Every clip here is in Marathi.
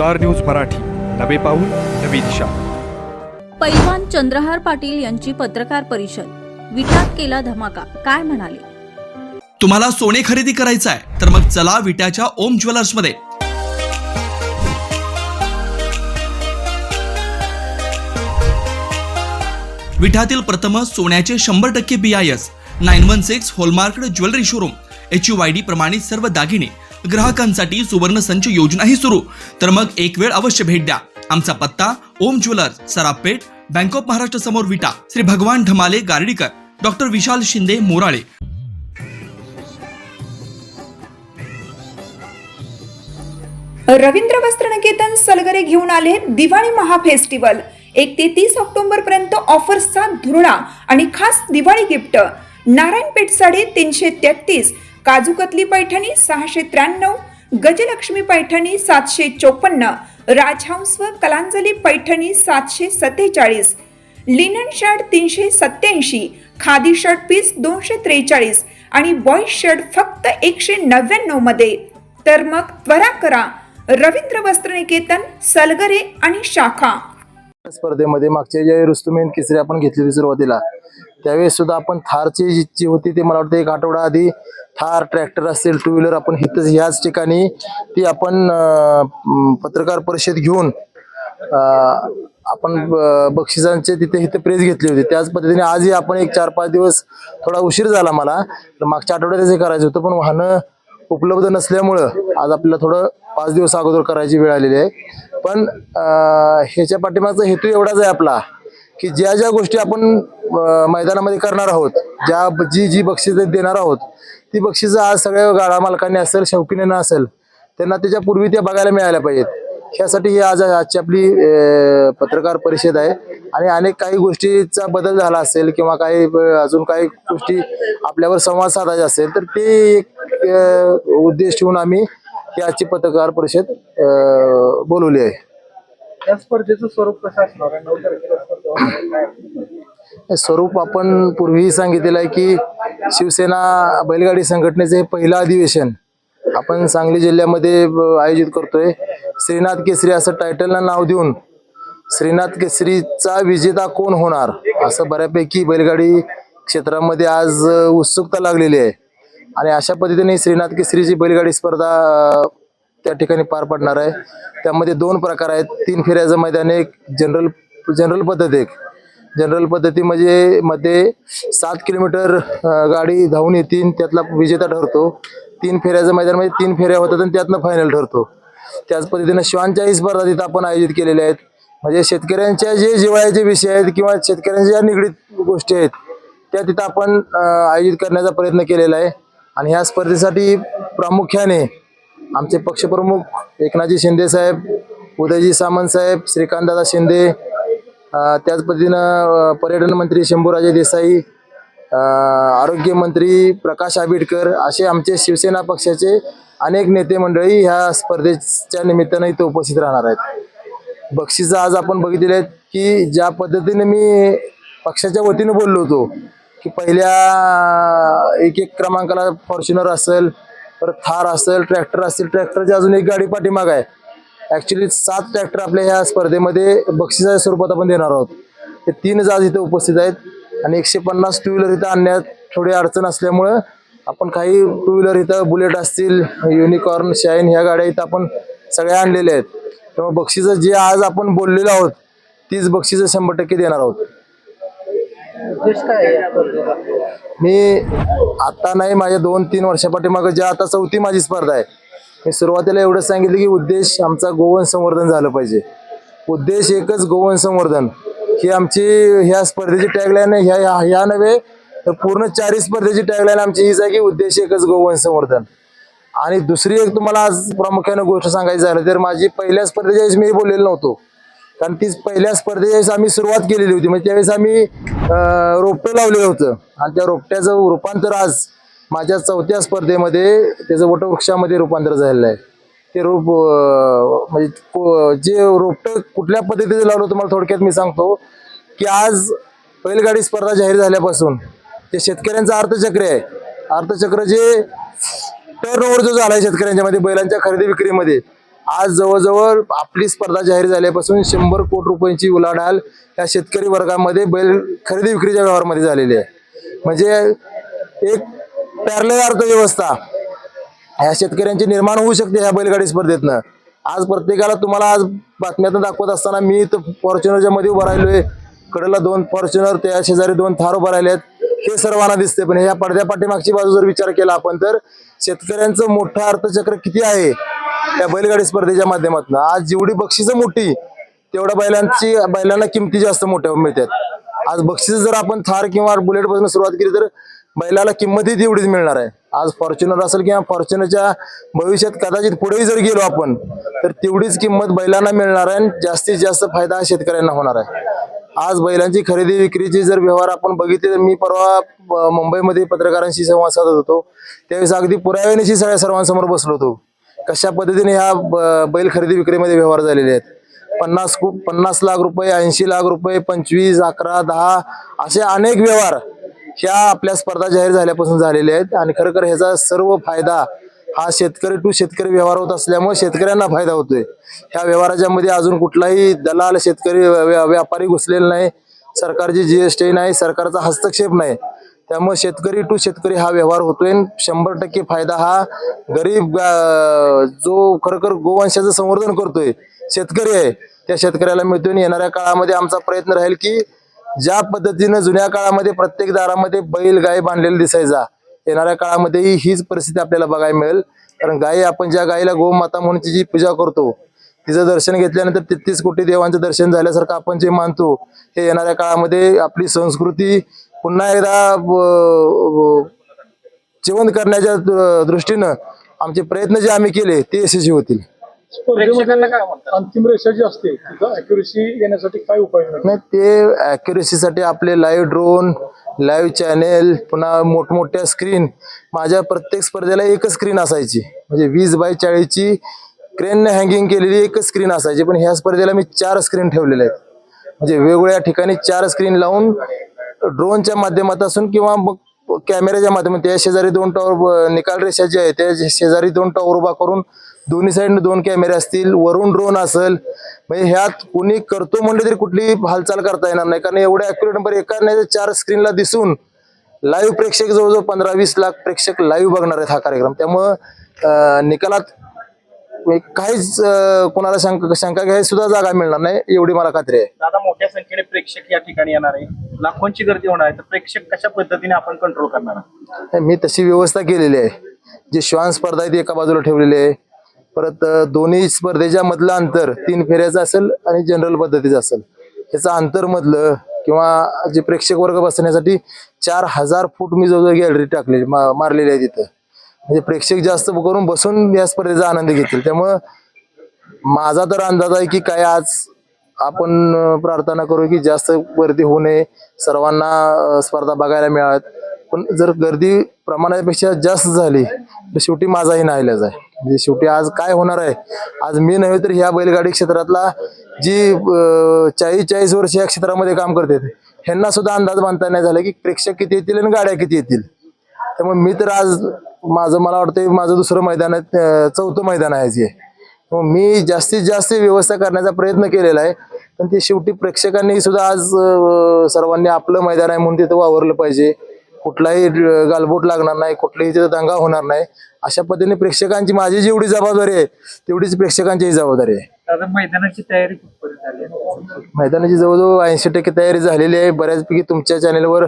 Star news Marathi. नवे पाऊल नवी दिशा. पैलवान चंद्रहार पाटील यांची पत्रकार परिषद. विटात केला धमाका काय म्हणाले? तुम्हाला सोने खरेदी करायचं आहे तर मग चला विट्याच्या ओम ज्वेलर्समध्ये. विठातील प्रथम सोन्याचे शंभर टक्के B I S nine one six hallmark jewellery showroom H U Y D प्रमाणित सर्व दागिने ग्राहकांसाठी सुवर्ण संच योजनाही सुरू. तर मग एक वेळ अवश्य भेट द्या. आमचा पत्ता Om jewellers Sarapeth bank of Maharashtra समोर विटा श्री भगवान ढमाले गार्डीकर डॉक्टर विशाल शिंदे मोराळे. रवींद्र वस्त्रनिकेतन सलगरे घेऊन आले दिवाळी महाफेस्टिवल एक ते तीस ऑक्टोबर पर्यंत ऑफर्सचा धुरळा आणि खास दिवाळी गिफ्ट. नारायणपेठ साडे तीनशे तेहतीस काजूकतली पैठणी सहाशे त्र्याण्णव गजलक्ष्मी पैठणी सातशे चोपन्न राजहंस व कलांजली पैठणी सातशे सत्तेचाळीस लिनन शर्ट तीनशे सत्याऐंशी खादी शर्ट पीस दोनशे त्रेचाळीस आणि बॉईज शर्ट फक्त एकशे नव्याण्णवमध्ये. तर मग त्वरा करा. रवींद्र वस्त्रनिकेतन सलगरे आणि शाखा. स्पर्धेमध्ये मागच्या ज्या रुस्तुमेन केसरी आपण घेतलेली सुरुवातीला त्यावेळेस सुद्धा आपण थारची जी- होती ते मला वाटतं एक आठवडा आधी थार ट्रॅक्टर असेल टू व्हीलर आपण हिथं ह्याच ठिकाणी ती आपण पत्रकार परिषद घेऊन आपण ब- बक्षिसांचे तिथे इथे प्रेस घेतली होती. त्याच पद्धतीने आजही आपण एक चार पाच दिवस थोडा उशीर झाला मला. तर मागच्या आठवड्यातच हे करायचं होतं पण वाहनं उपलब्ध नसल्यामुळं आज आपल्याला थोडं पाच दिवस अगोदर करायची वेळ आलेली आहे. पण ह्याच्या पाठीमागचा हेतू एवढाच आहे आपला की ज्या ज्या गोष्टी आपण मैदानामध्ये करणार आहोत. ज्या जी जी बक्षीस देणार आहोत ती बक्षीस आज सगळ्या गाडा मालकांनी असेल शौकीने असेल त्यांना त्याच्या पूर्वी त्या बघायला मिळायला पाहिजेत. ह्यासाठी ही आज आजची आपली पत्रकार परिषद आहे. आणि अनेक काही गोष्टीचा बदल झाला असेल किंवा काही अजून काही गोष्टी आपल्यावर संवाद साधायचा असेल तर ते एक उद्देश ठेवून आम्ही ही आजची पत्रकार परिषद बोलवली आहे. या स्पर्धेचं स्वरूप कसं असणार आहे. स्वरूप आपण पूर्वीही सांगितलेलं आहे की शिवसेना बैलगाडी संघटनेचे हे पहिलं अधिवेशन आपण सांगली जिल्ह्यामध्ये आयोजित करतोय. श्रीनाथ केसरी असं टायटलला नाव देऊन श्रीनाथ केसरीचा विजेता कोण होणार असं बऱ्यापैकी बैलगाडी क्षेत्रामध्ये आज उत्सुकता लागलेली आहे. आणि अशा पद्धतीने श्रीनाथ केसरीची बैलगाडी स्पर्धा त्या ठिकाणी पार पडणार आहे. त्यामध्ये दोन प्रकार आहेत. तीन फेऱ्याचं मैदान एक जनरल जनरल पद्धत एक. जनरल पद्धती म्हणजे मध्ये सात किलोमीटर गाडी धावून येतील त्यातला विजेता ठरतो. तीन फेऱ्याचं मैदान म्हणजे तीन फेऱ्या होतात आणि त्यातनं फायनल ठरतो. त्याच पद्धतीनं श्वानच्याही स्पर्धा तिथं आपण आयोजित केलेल्या आहेत. म्हणजे शेतकऱ्यांच्या जे जिवाळ्याचे विषय आहेत किंवा शेतकऱ्यांच्या ज्या निगडीत गोष्टी आहेत त्या तिथं आपण आयोजित करण्याचा प्रयत्न केलेला आहे. आणि ह्या स्पर्धेसाठी प्रामुख्याने आमचे पक्षप्रमुख एकनाथजी शिंदे साहेब उदयजी सामंत साहेब श्रीकांतदादा शिंदे त्याच पद्धतीनं पर्यटन मंत्री शंभूराजे देसाई आरोग्यमंत्री प्रकाश आंबेडकर असे आमचे शिवसेना पक्षाचे अनेक नेते मंडळी ह्या स्पर्धेच्या निमित्तानं इथं उपस्थित राहणार आहेत. बक्षिसं आज आपण बघितले आहेत की ज्या पद्धतीने मी पक्षाच्या वतीनं बोललो होतो की पहिल्या एक एक क्रमांकाला फॉर्च्युनर असेल परत थार असेल ट्रॅक्टर असेल ट्रॅक्टरची अजून एक गाडी पाठीमाग आहे. ॲक्च्युली सात ट्रॅक्टर आपल्या ह्या स्पर्धेमध्ये बक्षिसाच्या स्वरूपात आपण देणार आहोत. ते तीन आज इथे उपस्थित आहेत. आणि एकशे पन्नास टू व्हीलर इथं आणण्यात थोडी अडचण असल्यामुळं आपण काही टू व्हीलर इथं बुलेट असतील युनिकॉर्न शाईन ह्या गाड्या इथं आपण सगळ्या आणलेल्या आहेत. त्यामुळे बक्षिसं जे आज आपण बोललेलो आहोत तीच बक्षिसं शंभर टक्के देणार आहोत. मी आता नाही माझ्या दोन तीन वर्षापाठीमागं ज्या आता चौथी माझी स्पर्धा आहे मी सुरुवातीला एवढं सांगितलं की उद्देश आमचा गोवन संवर्धन झालं पाहिजे. उद्देश एकच गोवन संवर्धन. ही आमची ह्या स्पर्धेची टॅगलाईन ह्या ह्या ह्या नव्हे तर पूर्ण चारही स्पर्धेची टॅगलाईन आमची हीच आहे की उद्देश एकच गोवन संवर्धन. आणि दुसरी एक तुम्हाला आज प्रामुख्यानं गोष्ट सांगायची झालं तर माझी पहिल्या स्पर्धेच्या वेळेस मी बोललेलो नव्हतो. कारण ती पहिल्या स्पर्धेच्या वेळेस आम्ही सुरुवात केलेली होती. म्हणजे त्यावेळेस आम्ही रोपटं लावलेलं होतं. आणि त्या रोपट्याचं रूपांतर आज माझ्या चौथ्या स्पर्धेमध्ये त्याचं वटवृक्षामध्ये रूपांतर झालेलं आहे. ते रोप म्हणजे को- जे रोपटं कुठल्या पद्धतीचं लावलं तुम्हाला मला थोडक्यात मी सांगतो की आज बैलगाडी स्पर्धा जाहीर झाल्यापासून ते शेतकऱ्यांचं अर्थचक्र आहे. अर्थचक्र जे टर्न ओव्हर जो झाला आहे शेतकऱ्यांच्या मध्ये बैलांच्या खरेदी विक्रीमध्ये आज जवळजवळ आपली स्पर्धा जाहीर झाल्यापासून शंभर कोटी रुपयांची उलाढाल या शेतकरी वर्गामध्ये बैल खरेदी विक्रीच्या व्यवहारामध्ये झालेली आहे. म्हणजे एक पॅरलेल अर्थव्यवस्था ह्या शेतकऱ्यांची निर्माण होऊ शकते ह्या बैलगाडी स्पर्धेतनं. आज प्रत्येकाला तुम्हाला आज बातम्यातून दाखवत असताना मी तर फॉर्च्युनरच्या मध्ये उभं राहिलोय. कडेला दोन फॉर्च्युनर त्या शेजारी दोन थार उभं राहिले आहेत. हे सर्वांना दिसते पण ह्या पडद्या पाठीमागची बाजू जर विचार केला आपण तर शेतकऱ्यांचं मोठं अर्थचक्र किती आहे या बैलगाडी स्पर्धेच्या माध्यमातून? आज जेवढी बक्षिसं मोठी तेवढ्या बैलांची बैलांना किमती जास्त मोठ्या मिळतात. आज बक्षीस जर आपण थार किंवा बुलेटपासून सुरुवात केली तर बैलाला किंमतही तेवढीच मिळणार आहे. आज फॉर्च्युनर असेल किंवा फॉर्च्युनरच्या भविष्यात कदाचित पुढेही जर गेलो आपण तर तेवढीच किंमत बैलांना मिळणार आहे आणि जास्तीत जास्त फायदा हा शेतकऱ्यांना होणार आहे. आज बैलांची खरेदी विक्रीची जर व्यवहार आपण बघितले तर मी परवा मुंबईमध्ये पत्रकारांशी संवाद साधत होतो. त्यावेळेस अगदी पुराव्यानेशी सगळ्या सर्वांसमोर बसलो होतो. कशा पद्धतीने ह्या ब- बैल खरेदी विक्रीमध्ये व्यवहार झालेले आहेत? पन्नास खूप पन्नास लाख रुपये ऐंशी लाख रुपये पंचवीस अकरा दहा असे अनेक व्यवहार ह्या आपल्या स्पर्धा जाहीर झाल्यापासून झालेल्या आहेत. आणि खरं ह्याचा सर्व फायदा हा शेतकरी टू शेतकरी व्यवहार होत असल्यामुळे शेतकऱ्यांना फायदा होतोय. ह्या व्यवहाराच्या मध्ये अजून कुठलाही दलाल शेतकरी व्या- व्यापारी घुसलेला नाही. सरकारची जीएसटी नाही सरकारचा हस्तक्षेप नाही. त्यामुळे शेतकरी टू शेतकरी हा व्यवहार होतोय. आणि शंभर टक्के फायदा हा गरीब जो खरोखर गोवंशाचं संवर्धन करतोय शेतकरी आहे त्या शेतकऱ्याला मिळतोय. आणि येणाऱ्या काळामध्ये आमचा प्रयत्न राहील की ज्या पद्धतीनं जुन्या काळामध्ये प्रत्येक दारामध्ये बैल गाय बांधलेला दिसायचा येणाऱ्या काळामध्येही हीच परिस्थिती आपल्याला बघायला मिळेल. कारण गाई आपण ज्या गायीला गोमाता म्हणून तिची पूजा करतो तिचं दर्शन घेतल्यानंतर तेहतीस कोटी देवांचं दर्शन झाल्यासारखं आपण जे मानतो हे येणाऱ्या काळामध्ये आपली संस्कृती पुन्हा एकदा जिवंत करण्याच्या दृष्टीनं आमचे प्रयत्न जे आम्ही केले ते यशस्वी होतील. स्पर्धेमध्ये अंतिम रेषा जी असते तिथं अॅक्युरेसी येण्यासाठी काय उपाय नाही नाही ते अॅक्युरेसीसाठी आपले लाईव्ह ड्रोन लाईव्ह चॅनेल पुन्हा मोठमोठ्या स्क्रीन माझ्या प्रत्येक स्पर्धेला एकच स्क्रीन असायची. म्हणजे वीस बाय चाळीसची क्रेनने हँगिंग केलेली एकच स्क्रीन असायची. पण ह्या स्पर्धेला मी चार स्क्रीन ठेवलेले आहेत. म्हणजे वेगवेगळ्या ठिकाणी चार स्क्रीन लावून ड्रोनच्या माध्यमातून किंवा मग कॅमेऱ्याच्या माध्यमातून त्या शेजारी दोन टॉवर निकाल रेषा जे आहे त्या शेजारी दोन टॉवर उभा करून दोन्ही साईडने दोन कॅमेरे असतील वरून ड्रोन असेल म्हणजे ह्यात कोणी करतो म्हणले तरी कुठली हालचाल करता येणार नाही. कारण एवढ्या अॅक्युरेट नंबर एका नाही चार स्क्रीनला दिसून लाईव्ह प्रेक्षक जवळजवळ पंधरा वीस लाख प्रेक्षक लाईव्ह बघणार आहेत हा कार्यक्रम. त्यामुळं निकालात काहीच कोणाला शंका शंका घ्यायला सुद्धा जागा मिळणार नाही एवढी मला खात्री आहे. दादा मोठ्या संख्येने प्रेक्षक या ठिकाणी येणार आहे. लाखोंची गर्दी होणार आहे. तर प्रेक्षक कशा पद्धतीने आपण कंट्रोल करणार? मी तशी व्यवस्था केलेली आहे. जे श्वान स्पर्धा आहे ती एका बाजूला ठेवलेली आहे. परत दोन्ही स्पर्धेच्या मधलं अंतर तीन फेऱ्याचं असेल आणि जनरल पद्धतीचं असेल. याचं अंतर मधलं किंवा जे प्रेक्षक वर्ग बसण्यासाठी चार हजार फूट मी जवळजवळ गॅलरी टाकलेली मा- मारलेली आहे तिथं. म्हणजे प्रेक्षक जास्त करून बसून या स्पर्धेचा आनंद घेतील. त्यामुळं माझा तर अंदाज आहे की काय आज आपण प्रार्थना करू की जास्त गर्दी होऊ नये. सर्वांना स्पर्धा बघायला मिळाव्यात. पण जर गर्दी प्रमाणापेक्षा जास्त झाली तर शेवटी माझाही नाहीलाच आहे. म्हणजे शेवटी आज काय होणार आहे? आज मी नव्हे तर ह्या बैलगाडी क्षेत्रातला जी चाळीस चाळीस वर्ष या क्षेत्रामध्ये काम करते ह्यांना सुद्धा अंदाज बांधता नाही झाला की प्रेक्षक किती येतील आणि गाड्या किती येतील. त्यामुळे मी तर आज माझं मला वाटतं माझं दुसरं मैदान आहे चौथं मैदान आहे जे मग मी जास्तीत जास्त व्यवस्था करण्याचा प्रयत्न केलेला आहे. पण ते शेवटी प्रेक्षकांनी सुद्धा आज सर्वांनी आपलं मैदान आहे म्हणून तिथं वावरलं पाहिजे. कुठलाही गालबोट लागणार नाही कुठलाही तिथं दंगा होणार नाही. अशा पद्धतीने प्रेक्षकांची माझी जेवढी जबाबदारी आहे तेवढीच प्रेक्षकांचीही जबाबदारी आहे. मैदानाची तयारी? मैदानाची जवळजवळ ऐंशी टक्के तयारी झालेली आहे. बऱ्याचपैकी तुमच्या चॅनेलवर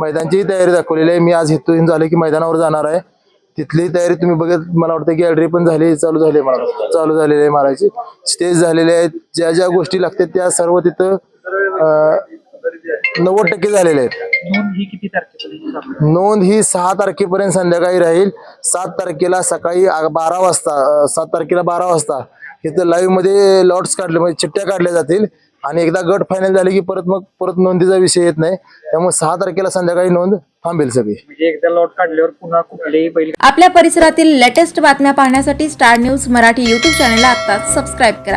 मैदानचीही तयारी दाखवलेली आहे. मी आज इथून झालं की मैदानावर जाणार आहे. तिथली तयारी तुम्ही बघत मला वाटतं की गॅलरी पण झाली चालू झाली मला चालू झालेली आहे मारायची. स्टेज झालेले आहेत ज्या ज्या गोष्टी लागतात त्या सर्व तिथं नव्वद टक्के झालेले आहेत. नोंद ही किती तारखेपर्यंत चालू नोंद ही सहा तारखेपर्यंत संध्याकाळी राहील. सात तारखेला सकाळी आ- बारा वाजता अं, सात तारखेला बारा वाजता इथं लाईव्हमध्ये लॉट्स काढले म्हणजे चिठ्ठ्या काढल्या जातील. आणि एकदा गट फायनल झाले की परत मग परत नोंदीचा विषय येत नाही. त्यामुळे सहा तारखेला संध्याकाळी नोंद थांबेल सगळी. म्हणजे एकदा लॉट काढल्यावर पुन्हा कुठलेही बैल आपल्या परिसरातील लेटेस्ट बातम्या पाहण्यासाठी स्टार न्यूज मराठी यूट्यूब चॅनलला आत्ताच सबस्क्राईब करा.